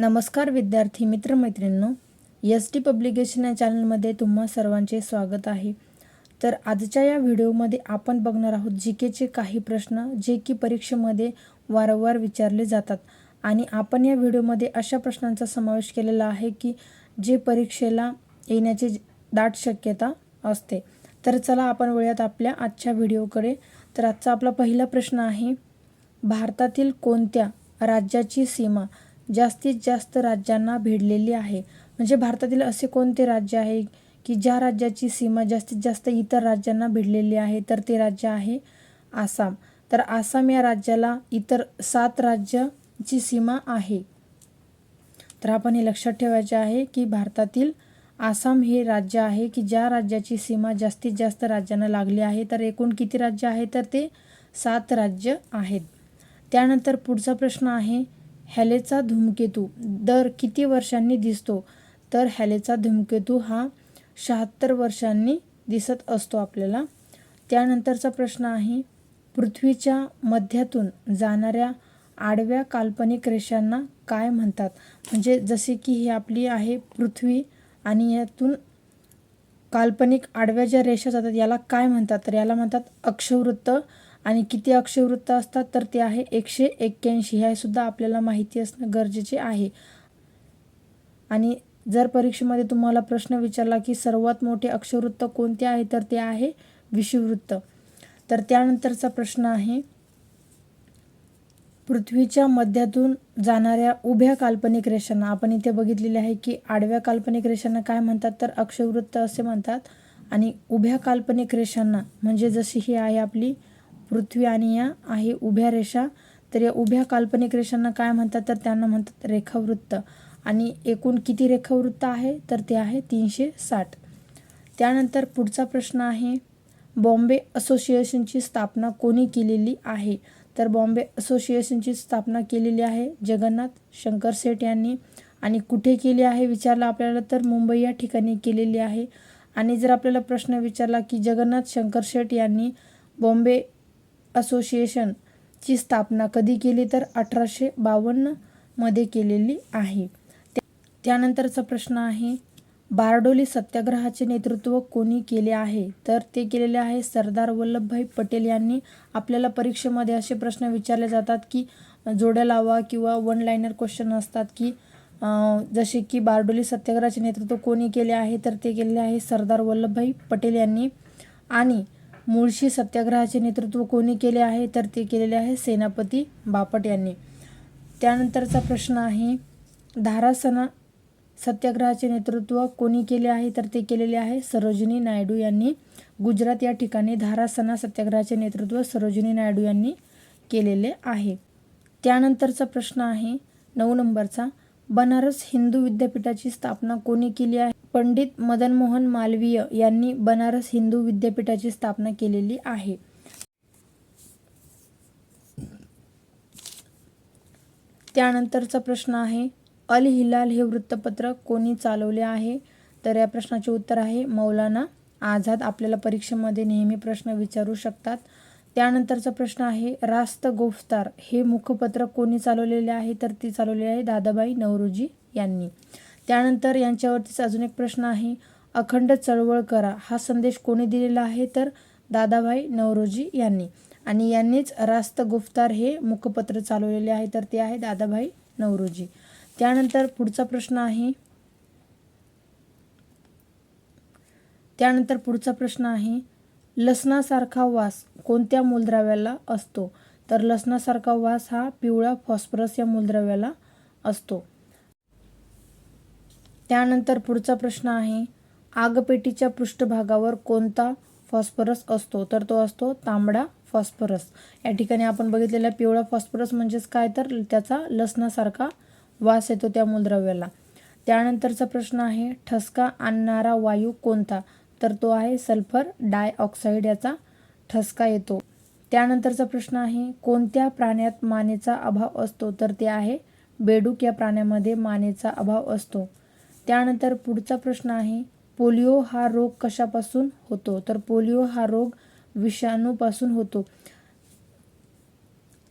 नमस्कार विद्यार्थी मित्रमैत्रिणींनो S T publication या चॅनलमध्ये तुम्हा सर्वांचे स्वागत आहे. तर आजच्या या व्हिडिओमध्ये आपण बघणार आहोत जी केचे काही प्रश्न जे की परीक्षेमध्ये वारंवार विचारले जातात. आणि आपण या व्हिडिओमध्ये अशा प्रश्नांचा समावेश केलेला आहे की जे परीक्षेला येण्याची दाट शक्यता असते. तर चला आपण वळूयात आपल्या आजच्या व्हिडिओकडे. तर आजचा आपला पहिला प्रश्न आहे भारतातील कोणत्या राज्याची सीमा जास्तीत जास्त राज्यांना भिडलेली आहे. म्हणजे भारतातील असे कोणते राज्य आहे की ज्या राज्याची सीमा जास्तीत जास्त इतर राज्यांना भिडलेली आहे तर ते राज्य आहे आसाम. तर आसाम या राज्याला इतर सात राज्याची सीमा आहे. तर आपण हे लक्षात ठेवायचे आहे की भारतातील आसाम हे राज्य आहे की ज्या राज्याची सीमा जास्तीत जास्त राज्यांना लागली आहे तर एकूण किती राज्य आहे तर ते सात राज्य आहेत. त्यानंतर पुढचा प्रश्न आहे हॅलेचा धूमकेतू. दर किती वर्षांनी दिसतो? तर हॅलेचा धूमकेतू हा शहात्तर वर्षांनी दिसत असतो आपल्याला. त्यानंतरचा प्रश्न आहे पृथ्वीच्या मध्यातून जाणाऱ्या आडव्या काल्पनिक रेषांना काय म्हणतात? म्हणजे जसे की ही आपली आहे पृथ्वी आणि यातून काल्पनिक आडव्या ज्या रेषा जातात याला काय म्हणतात? तर याला म्हणतात अक्षवृत्त आणि किती अक्षवृत्त असतात तर ते आहे एकशे एक्क्याऐंशी. हे सुद्धा आपल्याला माहिती असणं गरजेचे आहे. आणि जर परीक्षेमध्ये तुम्हाला प्रश्न विचारला की सर्वात मोठे अक्षवृत्त कोणते आहे तर ते आहे विषुववृत्त. तर त्यानंतरचा प्रश्न आहे पृथ्वीच्या मध्यातून जाणाऱ्या उभ्या काल्पनिक रेषांना. आपण इथे बघितलेले आहे की आडव्या काल्पनिक रेषांना काय म्हणतात तर अक्षवृत्त असे म्हणतात. आणि उभ्या काल्पनिक रेषांना म्हणजे जशी ही आहे आपली पृथ्वी आणि या आहे उभ्या रेषा. तर या उभ्या काल्पनिक रेषांना काय म्हणतात? तर त्यांना म्हणतात रेखावृत्त. आणि एकूण किती रेखावृत्त आहे? तर ते आहे तीनशे साठ. त्यानंतर पुढचा प्रश्न आहे बॉम्बे असोसिएशनची स्थापना कोणी केलेली आहे? तर बॉम्बे असोसिएशनची स्थापना केलेली आहे जगन्नाथ शंकर सेठ यांनी. आणि कुठे केली आहे? विचारला आपल्याला तर मुंबई या ठिकाणी केलेली आहे. आणि जर आपल्याला प्रश्न विचारला की जगन्नाथ शंकर शेठ यांनी बॉम्बे असोसिएशनची स्थापना कधी केली तर अठराशे बावन्नमध्ये केलेली आहे. त्यानंतरचा प्रश्न आहे बारडोली सत्याग्रहाचे नेतृत्व कोणी केले आहे? तर ते केलेले आहे सरदार वल्लभभाई पटेल यांनी. आपल्याला परीक्षेमध्ये असे प्रश्न विचारले जातात की जोड्या लावा किंवा वन लाईनर क्वेश्चन असतात की जसे की बारडोली सत्याग्रहाचे नेतृत्व कोणी केले आहे? तर ते केलेले आहे सरदार वल्लभभाई पटेल यांनी. आणि मुळशी सत्याग्रहाचे नेतृत्व कोणी केले आहे? तर ते केलेले आहे सेनापती बापट यांनी. त्यानंतरचा प्रश्न आहे धारासना सत्याग्रहाचे नेतृत्व कोणी केले आहे? तर ते केलेले आहे सरोजिनी नायडू यांनी. गुजरात या ठिकाणी धारासना सत्याग्रहाचे नेतृत्व सरोजिनी नायडू यांनी केलेले आहे. त्यानंतरचा प्रश्न आहे नऊ नंबरचा बनारस हिंदू विद्यापीठाची स्थापना कोणी केली आहे? पंडित मदन मोहन मालवीय यांनी बनारस हिंदू विद्यापीठाची स्थापना केलेली आहे. त्यानंतरचा प्रश्न आहे अल हिलाल हे वृत्तपत्र कोणी चालवले आहे? तर या प्रश्नाचे उत्तर आहे मौलाना आझाद आपल्याला परीक्षेमध्ये नेहमी प्रश्न विचारू शकतात. त्यानंतरचा प्रश्न आहे रास्त गोफ्तार हे मुखपत्र कोणी चालवलेले आहे? तर ती चालवले आहे दादाबाई नवरोजी यांनी. त्यानंतर यांच्यावरतीच अजून एक प्रश्न आहे. अखंड चळवळ करा. हा संदेश कोणी दिलेला आहे? तर दादाभाई नवरोजी यांनी. आणि यांनीच रास्त गुफ्तार हे मुखपत्र चालवलेले आहे. तर ते आहे दादाभाई नवरोजी. त्यानंतर पुढचा प्रश्न आहे. त्यानंतर पुढचा प्रश्न आहे. लसणासारखा वास कोणत्या मूलद्रव्याला असतो? तर लसणासारखा वास हा पिवळा फॉस्फरस या मूलद्रव्याला असतो. त्यानंतर पुढचा प्रश्न आहे आगपेटीच्या पृष्ठभागावर कोणता फॉस्फरस असतो? तर तो असतो तांबडा फॉस्फरस. या ठिकाणी आपण बघितलेला पिवळा फॉस्फरस म्हणजेच काय? तर त्याचा लसणासारखा वास येतो त्या मूलद्रव्याला. त्यानंतरचा प्रश्न आहे ठसका आणणारा वायू कोणता? तर तो आहे सल्फर डायऑक्साईड याचा ठसका येतो. त्यानंतरचा प्रश्न आहे कोणत्या प्राण्यात मानेचा अभाव असतो? तर ते आहे बेडूक या प्राण्यामध्ये मानेचा अभाव असतो. त्यानंतर पुढचा प्रश्न आहे पोलिओ हा रोग कशापासून होतो? तर पोलिओ हा रोग विषाणूपासून होतो.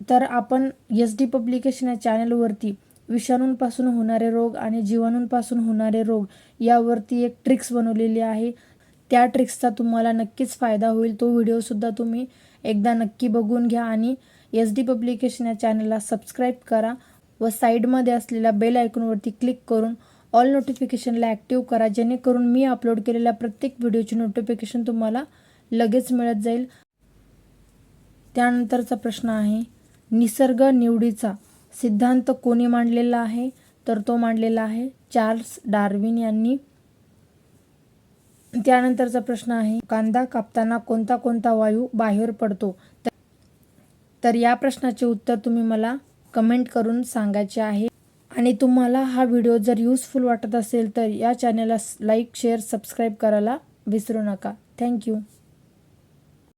तर आपण एस डी पब्लिकेशन या चॅनलवरती विषाणूंपासून होणारे रोग आणि जीवाणूंपासून होणारे रोग यावरती एक ट्रिक्स बनवलेली आहे. त्या ट्रिक्सचा तुम्हाला नक्कीच फायदा होईल. तो व्हिडिओसुद्धा तुम्ही एकदा नक्की बघून घ्या आणि एस डी पब्लिकेशन या चॅनलला सबस्क्राईब करा व साईडमध्ये असलेल्या बेल आयकॉनवरती क्लिक करून ऑल नोटिफिकेशनला ॲक्टिव्ह करा जेणेकरून मी अपलोड केलेल्या प्रत्येक व्हिडिओची नोटिफिकेशन तुम्हाला लगेच मिळत जाईल. त्यानंतरचा प्रश्न आहे निसर्ग निवडीचा सिद्धांत कोणी मांडलेला आहे? तर तो मांडलेला आहे चार्ल्स डार्विन यांनी. त्यानंतरचा प्रश्न आहे कांदा कापताना कोणता कोणता वायू बाहेर पडतो? तर- तर या प्रश्नाचे उत्तर तुम्ही मला कमेंट करून सांगायचे आहे. आणि तुम्हाला हा व्हिडिओ जर यूजफुल वाटत असेल तर या चॅनलला लाईक शेअर सबस्क्राईब करायला विसरू नका. थँक्यू